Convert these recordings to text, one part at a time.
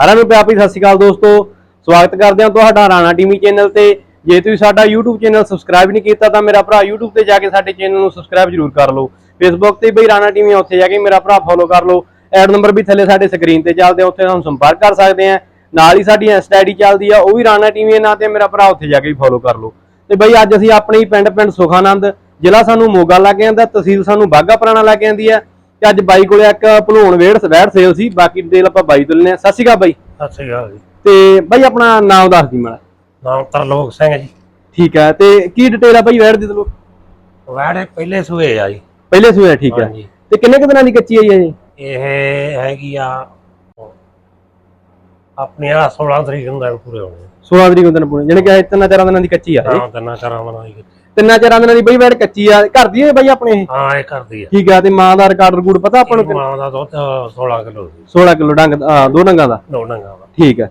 ਸਾਰਿਆਂ ਨੂੰ ਪਿਆਰ ਭਰੀ ਸਤਿ ਸ਼੍ਰੀ ਅਕਾਲ ਦੋਸਤੋ। ਸਵਾਗਤ ਕਰਦੇ ਹਾਂ ਤੁਹਾਡਾ ਰਾਣਾ ਟੀਵੀ ਚੈਨਲ ਤੇ। ਜੇ ਤੁਸੀਂ ਸਾਡਾ YouTube ਚੈਨਲ ਸਬਸਕ੍ਰਾਈਬ ਨਹੀਂ ਕੀਤਾ ਤਾਂ ਮੇਰਾ ਭਰਾ YouTube ਤੇ ਜਾ ਕੇ ਸਾਡੇ ਚੈਨਲ ਨੂੰ ਸਬਸਕ੍ਰਾਈਬ ਜ਼ਰੂਰ ਕਰ ਲਓ। Facebook ਤੇ ਬਈ ਰਾਣਾ ਟੀਵੀ ਉੱਥੇ ਜਾ ਕੇ ਮੇਰਾ ਭਰਾ ਫੋਲੋ ਕਰ ਲਓ। ਐਡ ਨੰਬਰ ਵੀ ਥੱਲੇ ਸਾਡੇ ਸਕਰੀਨ ਤੇ ਚੱਲਦੇ ਆ, ਉੱਥੇ ਸਾਨੂੰ ਸੰਪਰਕ ਕਰ ਸਕਦੇ ਆ ਨਾਲ ਹੀ ਸਾਡੀ ਇੰਸਟਾ ਆਈਡੀ ਚੱਲਦੀ ਆ, ਉਹ ਵੀ ਰਾਣਾ ਟੀਵੀ ਦੇ ਨਾਂ ਤੇ ਮੇਰਾ ਭਰਾ ਉੱਥੇ ਜਾ ਕੇ ਵੀ ਫੋਲੋ ਕਰ ਲਓ। ਤੇ ਬਈ ਅੱਜ ਅਸੀਂ ਆਪਣੇ ਪਿੰਡ ਪਿੰਡ ਸੁਖਾਨੰਦ ਜ਼ਿਲ੍ਹਾ ਸਾਨੂੰ ਮੋਗਾ ਲੱਗ ਜਾਂਦਾ, ਤਹਿਸੀਲ ਸਾਨੂੰ ਬਾਗਾ ਪੁਰਾਣਾ ਲੱਗ ਜਾਂਦੀ ਹੈ ਤੇ ਅੱਜ ਬਾਈ ਕੋਲੇ ਇੱਕ ਭਲੂਣ ਵੇੜ ਵੈੜ ਸੇਲ ਸੀ ਬਾਕੀ ਡਿਟੇਲ ਆਪਾਂ ਬਾਈ ਤੋਂ ਲੈਣੇ ਆ ਸਤਿ ਸ਼੍ਰੀ ਅਕਾਲ ਬਾਈ। ਸਤਿ ਸ੍ਰੀ ਅਕਾਲ ਜੀ। ਤੇ ਬਾਈ ਆਪਣਾ ਨਾਮ ਦੱਸ ਦੀ ਮਾੜਾ। ਨਾਮ ਤਰਲੋਕ ਸਿੰਘ ਜੀ। ਠੀਕ ਹੈ ਤੇ ਕੀ ਡਿਟੇਲ ਆ ਬਾਈ ਵੈੜ ਦੀ ਤਲੋ ਵਾੜੇ ਪਹਿਲੇ ਸੂਏ ਆ ਜੀ। ਪਹਿਲੇ ਸੂਏ ਠੀਕ ਹੈ। ਹਾਂਜੀ। ਤੇ ਕਿੰਨੇ ਕੁ ਦਿਨਾਂ ਦੀ ਕੱਚੀ ਆਈ ਹੈ ਜੀ? ਇਹ ਹੈਗੀ ਆ ਆਪਣੇ ਆ 16 ਤਰੀਕ ਨੂੰ ਦਿਨ ਪੂਰੇ ਹੋਣੇ। 16 ਤਰੀਕ ਨੂੰ ਦਿਨ ਪੂਰੇ ਜਾਣੀ ਕਿ ਇਹ ਤਿੰਨਾਂ ਚਾਰਾਂ ਦਿਨਾਂ ਦੀ ਕੱਚੀ ਆ ਇਹ ਹਾਂ ਤਿੰਨਾਂ ਚਾਰਾਂ ਬਣਾਈ ਗਈ ਤਿੰਨਾਂ ਚਾਰਾਂ ਦਿਨਾਂ ਦੀ ਬਈ ਵੈੜ ਕੱਚੀ ਆ। ਘਰ ਦੀ ਹੈ ਬਾਈ ਆਪਣੇ ਇਹ? ਹਾਂ ਇਹ ਕਰਦੀ ਆ। ਠੀਕ ਆ ਤੇ ਮਾਂ ਦਾ ਰਿਕਾਰਡ ਰਕੂਡ ਪਤਾ ਆਪਾਂ ਨੂੰ ਮਾਂ ਦਾ ਦੁੱਧ 16 ਕਿਲੋ ਸੀ। 16 ਕਿਲੋ ਡੰਗ ਆ, ਦੋ ਡੰਗਾਂ ਦਾ? ਦੋ ਡੰਗਾ ਦਾ। ਠੀਕ ਹੈ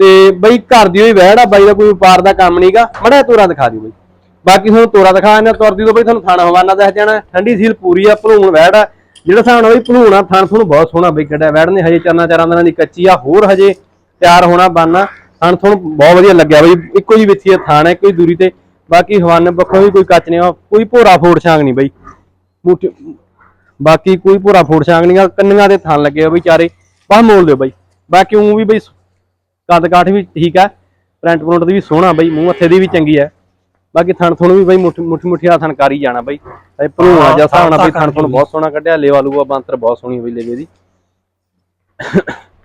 ਤੇ ਬਈ ਘਰ ਦੀ ਹੋਈ ਵੈੜ ਆ ਬਾਈ ਦਾ ਕੋਈ ਵਪਾਰ ਦਾ ਕੰਮ ਨਹੀਂਗਾ ਮੜਾ ਤੋਰਾ ਦਿਖਾ ਦਿਓ ਬਈ। ਬਾਕੀ ਤੁਹਾਨੂੰ ਤੋਰਾ ਦਿਖਾ ਇਹਨਾਂ ਤੁਰਦੀ ਤੋਂ ਬਈ ਤੁਹਾਨੂੰ ਥਾਣਾ ਹਵਾਨਾ ਦੱਸ ਜਾਣਾ। ਠੰਡੀ ਸੀਲ ਪੂਰੀ ਆ ਭਲੂਣ ਵੈੜ ਆ। ਜਿਹੜਾ ਨਾਲ ਬਈ ਭਲੂਣ ਆ ਥਣ ਤੁਹਾਨੂੰ ਬਹੁਤ ਸੋਹਣਾ ਬਈ ਕੱਢਿਆ ਵੈੜ ਨੇ ਹਜੇ ਚਰਨਾ ਚਾਰਾਂ ਦਿਨਾਂ ਦੀ ਕੱਚੀ ਆ ਹੋਰ ਹਜੇ ਤਿਆਰ ਹੋਣਾ ਬਾਨਾ ਥਣ ਤੁਹਾਨੂੰ ਬਹੁਤ ਵਧੀਆ ਲੱਗਿਆ ਬਈ। ਇੱਕੋ ਜੀ ਵਿੱਥੀ ਆ ਥਾਣ ਹੈ ਕੋਈ ਦੂਰੀ ਤੇ ਬਾਕੀ ਹਵਾਨੇ ਪੱਖੋਂ ਵੀ ਕੋਈ ਕੱਚ ਨਹੀਂ ਆ ਕੋਈ ਭੋਰਾ ਫੋੜ ਛਾਂਗ ਨਹੀਂ ਬਈ। ਬਾਕੀ ਕੋਈ ਭੋਰਾ ਫੋੜ ਛਾਂਗ ਨਹੀਂ ਆ ਕੰਨੀਆਂ ਦੇ ਥਣ ਲੱਗੇ ਆ ਬਈ ਚਾਰੇ। ਬਾਹ ਮੋਲ ਦਿਓ ਬਈ। ਬਾਕੀ ਉਹ ਵੀ ਬਈ ਕੱਦ ਕਾਠ ਵੀ ਠੀਕ ਆ ਪ੍ਰਿੰਟ ਪ੍ਰਿੰਟ ਦੀ ਵੀ ਸੋਹਣਾ ਬਈ ਮੂੰਹ ਮੱਥੇ ਦੀ ਵੀ ਚੰਗੀ ਆ। ਬਾਕੀ ਥਣ ਥਣ ਵੀ ਬਈ ਮੁੱਠੀ ਮੁੱਠੀ ਆ ਥਣ ਕਰੀ ਜਾਣਾ ਬਈ। ਇਹ ਜਿਹਾ ਹਿਸਾਬ ਨਾਲ ਬਈ ਥਣ ਥਣ ਬਹੁਤ ਸੋਹਣਾ ਕੱਢਿਆ ਲੇਵਾ ਲੂਆ ਬੰਤਰ ਬਹੁਤ ਸੋਹਣੀ ਬਈ ਲੇਵੇ ਦੀ।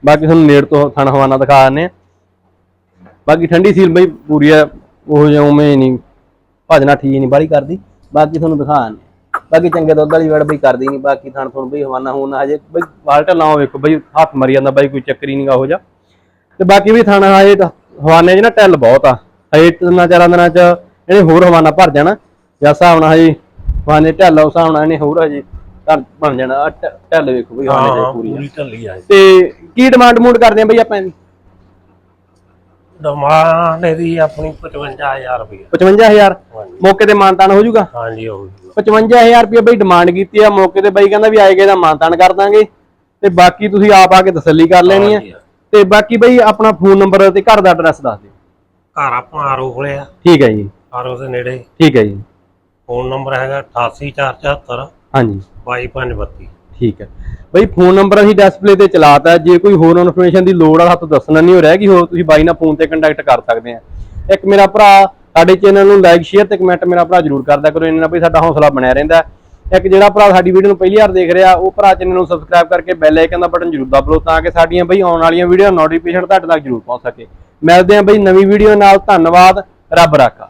ਬਾਕੀ ਤੁਹਾਨੂੰ ਨੇੜ ਤੋਂ ਥਣ ਹਵਾਨਾ ਦਿਖਾ ਦਿੰਦੇ ਆ। ਬਾਕੀ ਠੰਡੀ ਸੀਲ ਬਈ ਪੂਰੀ ਆ ਉਹ ਜਿਹਾ ਉਵੇਂ ਨਹੀਂ। ਭਜਣਾ ਠੀਕ ਨਹੀਂ ਬਾਲੀ ਕਰਦੀ। ਬਾਕੀ ਤੁਹਾਨੂੰ ਦਿਖਾ ਦਿੰਦੇ ਆ। ਬਾਕੀ ਚੰਗੇ ਦੁੱਧ ਵਾਲੀ ਵੜ ਬਈ ਕਰਦੀ ਨਹੀਂ ਬਾਕੀ ਥਣ ਥਣ ਬਈ ਹਵਾਨਾ ਹੋਣਾ ਹਜੇ। ਬਈ ਵਾਲਟ ਲਾਓ ਵੇਖੋ ਬਈ ਹੱਥ ਮਰੀ ਜਾਂਦਾ ਬਾਈ ਕੋਈ ਚੱਕਰ ਹੀ ਨਹੀਂਗਾ ਹੋ ਜਾ ਤੇ ਬਾਕੀ ਵੀ ਥਾਣਾ ਹਜੇ ਹਵਾਨੇ 'ਚ ਨਾ ਟੈਲ ਬਹੁਤ ਆ। ਹਜੇ ਤਿੰਨਾਂ ਚਾਰਾਂ ਦਿਨਾਂ 'ਚ ਇਹਨੇ ਹੋਰ ਹਵਾਨਾ ਭਰ ਜਾਣਾ। ਜਾਂ ਹਿਸਾਬ ਨਾਲ ਹਜੇ ਹਵਾਨੇ ਢੱਲ ਉਸ ਹਿਸਾਬ ਨਾਲ ਇਹਨੇ ਹੋਰ ਹਜੇ ਘਰ ਬਣ ਜਾਣਾ। ਢੱਲ ਵੇਖੋ ਬਈ ਹਵਾਨੇ 'ਚ ਪੂਰੀ ਆ। ਤੇ ਕੀ ਡਿਮਾਂਡ ਮੂਡ ਕਰਦੇ ਆ ਬਈ ਆਪਾਂ ਇਹਦੀ? ਡਿਮਾਂਡ ਇਹਦੀ ਆਪਣੀ 55000 ਰੁਪਏ 55000 ਹਾਂਜੀ। ਮੌਕੇ ਤੇ ਮਾਨਤਾਨ ਹੋ ਜਾਊਗਾ? ਹਾਂਜੀ ਹੋ ਗਈ 55000 ਰੁਪਏ ਬਈ ਡਿਮਾਂਡ ਕੀਤੀ ਆ ਮੌਕੇ ਤੇ ਬਈ ਕਹਿੰਦਾ ਵੀ ਆਏਗੇ ਦਾ ਮਾਨਤਾਨ ਕਰ ਦਾਂਗੇ। ਤੇ ਬਾਕੀ ਤੁਸੀਂ ਆਪ ਆ ਕੇ ਤਸੱਲੀ ਕਰ ਲੈਣੀ ਆ। ਤੇ ਬਾਕੀ ਬਈ ਆਪਣਾ ਫੋਨ ਨੰਬਰ ਤੇ ਘਰ ਦਾ ਐਡਰੈਸ ਦੱਸ ਦਿਓ। ਘਰ ਆਪਾਂ ਆਰੋ ਕੋਲੇ ਆ। ਠੀਕ ਹੈ ਜੀ। ਆਰੋ ਦੇ ਨੇੜੇ। ਠੀਕ ਹੈ ਜੀ। ਫੋਨ ਨੰਬਰ ਹੈਗਾ 88474 ਹਾਂਜੀ। 2252 ਠੀਕ ਹੈ। ਬਈ ਫੋਨ ਨੰਬਰ ਅਸੀਂ ਡਿਸਪਲੇ ਤੇ ਚਲਾਤਾ ਹੈ। ਜੇ ਕੋਈ ਹੋਰ ਇਨਫੋਰਮੇਸ਼ਨ ਦੀ ਲੋੜ ਆ ਤਾਂ ਤੁਹਾਨੂੰ ਦੱਸਣਾ ਨਹੀਂ ਹੋ ਰਿਹਾ ਕਿ ਹੋਰ। ਤੁਸੀਂ ਬਾਈ ਨਾਲ ਫੋਨ ਤੇ ਕੰਟੈਕਟ ਕਰ ਸਕਦੇ ਆ। ਇੱਕ ਮੇਰਾ ਭਰਾ, ਸਾਡੇ ਚੈਨਲ ਨੂੰ ਲਾਈਕ ਸ਼ੇਅਰ ਤੇ ਕਮੈਂਟ ਮੇਰਾ ਭਰਾ ਜਰੂਰ ਕਰਦਾ ਕਰੋ। ਇਹਨਾਂ ਨਾਲ ਬਈ ਸਾਡਾ ਹੌਸਲਾ ਬਣਿਆ ਰਹਿੰਦਾ ਇੱਕ ਜਿਹੜਾ ਭਰਾ ਸਾਡੀ ਵੀਡੀਓ ਨੂੰ ਪਹਿਲੀ ਵਾਰ ਦੇਖ ਰਿਹਾ, ਉਹ ਭਰਾ ਚੈਨਲ ਨੂੰ ਸਬਸਕ੍ਰਾਈਬ ਕਰਕੇ ਬੈਲ ਆਈਕਨ ਦਾ ਬਟਨ ਜਰੂਰ ਦਬ ਲਓ ਤਾਂ ਕਿ ਸਾਡੀਆਂ ਬਈ ਆਉਣ ਵਾਲੀਆਂ ਵੀਡੀਓ ਨੋਟੀਫਿਕੇਸ਼ਨ ਤੁਹਾਡੇ ਤੱਕ ਜਰੂਰ ਪਹੁੰਚ ਸਕੇ। ਮਿਲਦੇ ਹਾਂ ਬਈ ਨਵੀਂ ਵੀਡੀਓ ਨਾਲ। ਧੰਨਵਾਦ। ਰੱਬ ਰਾਖਾ।